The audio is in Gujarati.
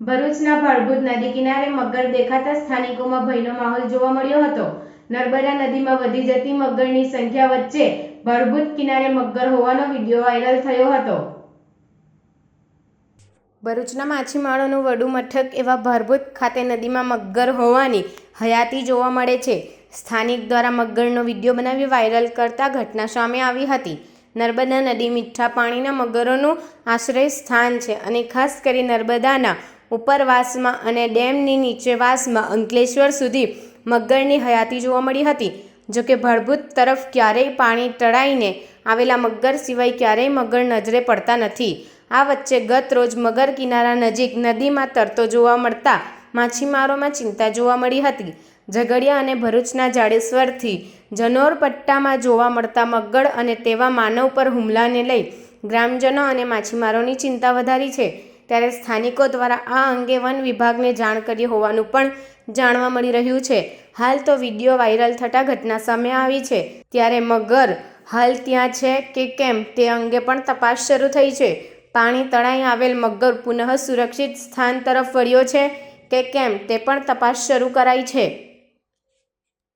ભરૂચના ભાડભૂત નદી કિનારે મગર દેખાતા સ્થાનિકોમાં ભયનો માહોલ જોવા મળ્યો હતો. નર્મદા નદીમાં વધી જતી મગરની સંખ્યા વચ્ચે ભરભૂત કિનારે મગર હોવાનો વીડિયો વાયરલ થયો હતો. ભરૂચના માછીમારોનું વડુ મથક એવા ભરભૂત ખાતે નદીમાં મગર હોવાની હયાતી જોવા મળે છે. સ્થાનિક દ્વારા મગરનો વીડિયો બનાવી વાયરલ કરતા ઘટના સામે આવી હતી. નર્મદા નદી મીઠા પાણીના મગરોનું આશ્રય સ્થાન છે અને ખાસ કરી નર્મદાના ઉપરવાસમાં અને ડેમની નીચેવાસમાં અંકલેશ્વર સુધી મગરની હયાતી જોવા મળી હતી. જોકે ભળભૂત તરફ ક્યારેય પાણી તળાઈને આવેલા મગર સિવાય ક્યારેય મગર નજરે પડતા નથી. આ વચ્ચે ગત રોજ મગર કિનારા નજીક નદીમાં તરતો જોવા મળતા માછીમારોમાં ચિંતા જોવા મળી હતી. ઝઘડિયા અને ભરૂચના જાડેશ્વરથી જનોર પટ્ટામાં જોવા મળતા મગર અને તેવા માનવ પર હુમલાને લઈ ગ્રામજનો અને માછીમારોની ચિંતા વધારી છે. ત્યારે સ્થાનિકો દ્વારા આ અંગે વન વિભાગને જાણ કરી હોવાનું પણ જાણવા મળી રહ્યું છે. હાલ તો વીડિયો વાયરલ થતાં ઘટના સામે આવી છે. ત્યારે મગર હાલ ત્યાં છે કે કેમ તે અંગે પણ તપાસ શરૂ થઈ છે. પાણી તળાઈ આવેલ મગર પુનઃ સુરક્ષિત સ્થાન તરફ વળ્યો છે કે કેમ તે પણ તપાસ શરૂ કરાઈ છે.